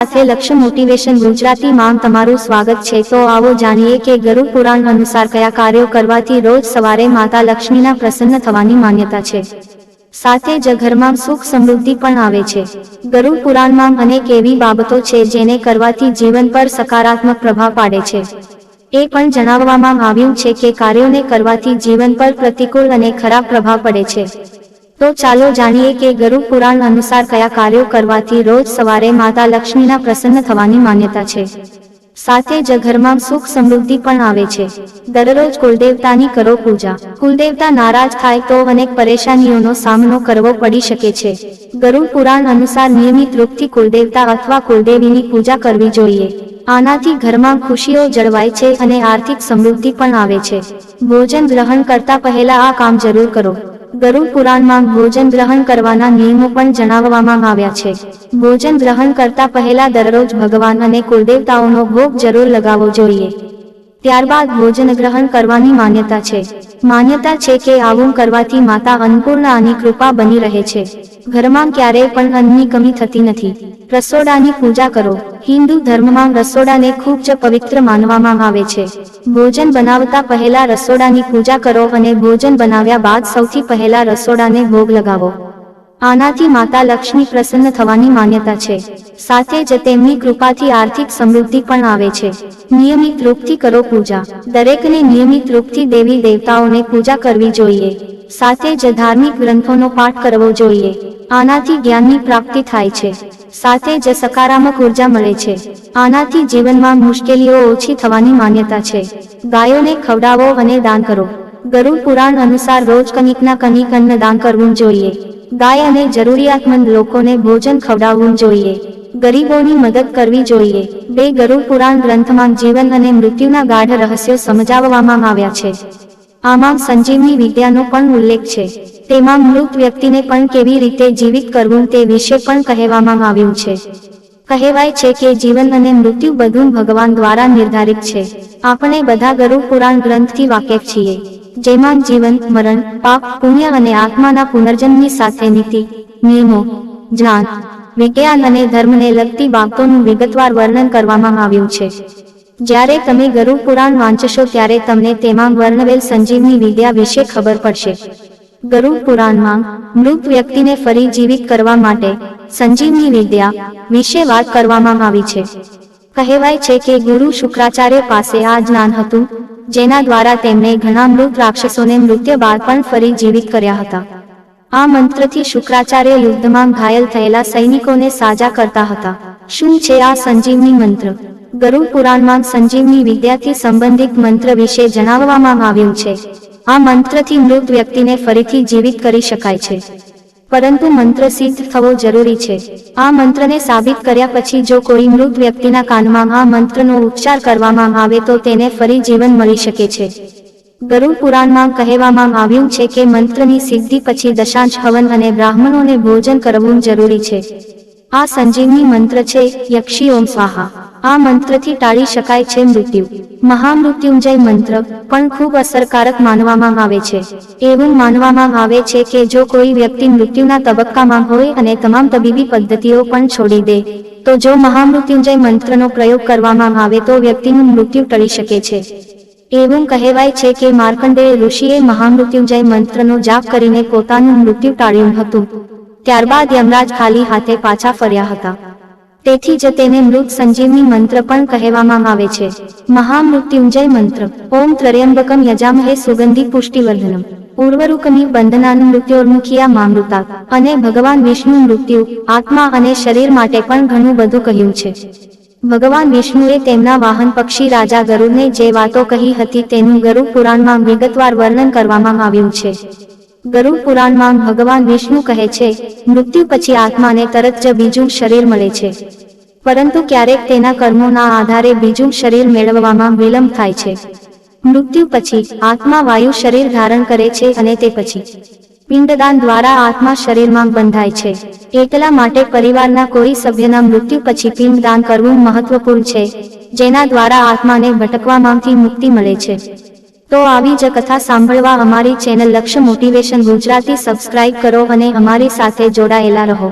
સાથે લક્ષ્ય મોટિવેશન ગુજરાતી માં તમારું સ્વાગત છે. તો આવો જાણીએ કે ગરુડ પુરાણ અનુસાર કયા કાર્યો કરવાથી રોજ સવારે માતા લક્ષ્મીના પ્રસન્ન થવાની માન્યતા છે. સાથે જ ઘરમાં સુખ સમૃદ્ધિ પણ આવે છે. ગરુડ પુરાણમાં અનેક એવી બાબતો છે જેને કરવાથી જીવન પર સકારાત્મક પ્રભાવ પાડે છે. એ પણ જણાવવામાં આવ્યું છે કે કાર્યોને કરવાથી જીવન પર પ્રતિકૂળ અને ખરાબ પ્રભાવ પડે છે. તો ચાલો જાણીએ કે ગરુડ પુરાણ અનુસાર કયા કાર્યો કરવાથી રોજ સવારે માતા લક્ષ્મીના પ્રસન્ન થવાની માન્યતા છે. સાથે જ ઘરમાં સુખ સમૃદ્ધિ પણ આવે છે. દરરોજ કુલદેવતાની કરો પૂજા. કુલદેવતા નારાજ થાય તો અનેક પરેશાનીઓનો સામનો કરવો પડી શકે છે. ગરુડ પુરાણ અનુસાર નિયમિત રૂપથી કુલદેવતા અથવા કુલદેવીની પૂજા કરવી જોઈએ. આનાથી ઘરમાં ખુશીઓ જળવાય છે અને આર્થિક સમૃદ્ધિ પણ આવે છે. ભોજન ગ્રહણ કરતા પહેલા આ કામ જરૂર કરો. ગરુડ પુરાણમાં ભોજન ગ્રહણ કરવાના નિયમો પણ જણાવવામાં આવ્યા છે. ભોજન ગ્રહણ કરતા પહેલા દરરોજ ભગવાન અને કુલદેવતાઓનો ભોગ જરૂર લગાવવો જોઈએ. ત્યારબાદ ભોજન ગ્રહણ કરવાની માન્યતા છે. માન્યતા છે કે આવું કરવાથી માતા અન્નપૂર્ણાની કૃપા બની રહે છે. ઘરમાં ક્યારેય પણ અન્નની કમી થતી નથી. રસોડાની પૂજા કરો. હિન્દુ ધર્મમાં રસોડાને ખૂબ જ પવિત્ર માનવામાં આવે છે. ભોજન બનાવતા પહેલા રસોડાની પૂજા કરો અને ભોજન બનાવ્યા બાદ સૌથી પહેલા રસોડાને ભોગ લગાવો. આનાથી માતા લક્ષ્મી પ્રસન્ન થવાની માન્યતા છે. સાથે જ તેમની કૃપાથી આર્થિક સમૃદ્ધિ પણ આવે છે. નિયમિત રૂપથી કરો પૂજા. દરેકને નિયમિત રૂપથી દેવી દેવતાઓને પૂજા કરવી જોઈએ. સાથે જ ધાર્મિક ગ્રંથોનો પાઠ કરવો જોઈએ. આનાથી જ્ઞાનની પ્રાપ્તિ થાય છે. સાથે જ સકારાત્મક ઊર્જા મળે છે. આનાથી જીવનમાં મુશ્કેલીઓ ઓછી થવાની માન્યતા છે. ગાયોને ખવડાવો અને દાન કરો. ગરુડ પુરાણ અનુસાર રોજ કનિકના કનિક અન્ન દાન કરવું જોઈએ. ગાય અને જરૂરિયાતમંદ લોકોને ભોજન ખવડાવવું જોઈએ. ગરીબોની મદદ કરવી જોઈએ. બે ગરુડ પુરાણ ગ્રંથમાં જીવન અને મૃત્યુના ગાઢ રહસ્યો સમજાવવામાં આવ્યા છે. આમાં સંજીવની વિદ્યાનો પણ ઉલ્લેખ છે. તેમાં મૃત વ્યક્તિને પણ કેવી રીતે જીવિત કરવું તે વિશે પણ કહેવામાં આવ્યું છે. કહેવાય છે કે જીવન અને મૃત્યુ બધું ભગવાન દ્વારા નિર્ધારિત છે. આપણે બધા ગરુડ પુરાણ ગ્રંથથી વાકેફ છીએ. જેમાં જીવન, મરણ, પાપ, પુણ્ય અને આત્માના પુનર્જન્મની સાથે નીતિ, નિયમો જ્ઞાન વિજ્ઞાન અને ધર્મને લગતી બાબતોનું વિગતવાર વર્ણન કરવામાં આવ્યું છે. જ્યારે તમે ગરુ પુરાણ વાંચશો ત્યારે તમને તેમાં વર્ણવેલ સંજીવની વિદ્યા વિશે ખબર પડશે. ગરુ પુરાણમાં મૃત વ્યક્તિને ફરી જીવિત કરવા માટે સંજીવની વિદ્યા વિશે વાત કરવામાં આવી છે. કહેવાય છે કે ગુરુ શુક્રાચાર્ય પાસે આ જ્ઞાન હતું જેના દ્વારા તેમણે ઘણા મૃત રાક્ષસોને મૃત્યુ બાદ પણ ફરી જીવિત કર્યા હતા. આ મંત્રથી શુક્રાચાર્ય યુદ્ધમાં ઘાયલ થયેલા સૈનિકોને સાજા કરતા હતા. શું છે આ સંજીવની મંત્ર? ગરુડ પુરાણમાં સંજીવની વિદ્યાથી સંબંધિત મંત્ર વિશે જણાવવામાં આવ્યું છે. આ મંત્રથી મૃત વ્યક્તિને ફરીથી જીવિત કરી શકાય છે. પરંતુ મંત્ર સિદ્ધ થવો જરૂરી છે. આ મંત્રને સાબિત કર્યા પછી જો કોઈ મૃત વ્યક્તિના કાનમાં આ મંત્રનો ઉચ્ચાર કરવામાં આવે તો તેને ફરી જીવન મળી શકે છે. ગરુડ પુરાણમાં કહેવામાં આવ્યું છે કે મંત્રની સિદ્ધિ પછી દશાંશ હવન અને બ્રાહ્મણોને ભોજન કરવું જરૂરી છે. આ સંજીવની મંત્ર છે, યક્ષી ઓમ સ્વાહા. આ મંત્રથી ટાળી શકાય છે મૃત્યુ. મહામૃત્યુંજય મંત્ર પણ ખૂબ અસરકારક માનવામાં આવે છે. એવું માનવામાં આવે છે કે જો કોઈ વ્યક્તિ મૃત્યુના તબક્કામાં હોય અને તમામ તબીબી પદ્ધતિઓ પણ છોડી દે, તો જો મહામૃત્યુંજય મંત્રનો પ્રયોગ કરવામાં આવે તો વ્યક્તિનું મૃત્યુ ટળી શકે છે. એવું કહેવાય છે કે માર્કંડેય ઋષિએ મહામૃત્યુંજય મંત્રનો જાપ કરીને પોતાનું મૃત્યુ ટાળ્યું હતું. ત્યારબાદ યમરાજ ખાલી હાથે પાછા ફર્યા હતા. તેથી જ તેને મૃત સંજીવની મંત્ર પણ કહેવામાં આવે છે. મહામૃત્યુંજય મંત્ર. ઓમ ત્રયંબકમ યજામહે સુગંધી પુષ્ટિવર્ધનમ. ઉર્વરુકમી બંધનાનું મૃત્યોર્મુખિયા મામૃતા. અને ભગવાન વિષ્ણુ મૃત્યુ, આત્મા અને શરીર માટે પણ ઘણું બધું કહ્યું છે. ભગવાન વિષ્ણુએ તેમના વાહન પક્ષી રાજા ગરુડને જે વાતો કહી હતી તેનું ગરુડ પુરાણમાં વિગતવાર વર્ણન કરવામાં આવ્યું છે. ગરુડ પુરાણમાં ભગવાન વિષ્ણુ કહે છે, મૃત્યુ પછી આત્માને તરત જ બીજું શરીર મળે છે. પરંતુ ક્યારેક તેના કર્મોના આધારે બીજું શરીર મેળવવામાં વિલંબ થાય છે. મૃત્યુ પછી આત્મા વાયુ શરીર ધારણ કરે છે અને તે પછી પિંડદાન દ્વારા આત્મા શરીરમાં બંધાય છે. એકલા માટે પરિવારના કોઈ સભ્યના મૃત્યુ પછી પિંડદાન કરવું મહત્વપૂર્ણ છે, જેના દ્વારા આત્માને ભટકવામાંથી મુક્તિ મળે છે. તો આવી જ કથા સાંભળવા અમારી ચેનલ લક્ષ્ય મોટિવેશન ગુજરાતી સબસ્ક્રાઇબ કરો અને અમારી સાથે જોડાયેલા રહો.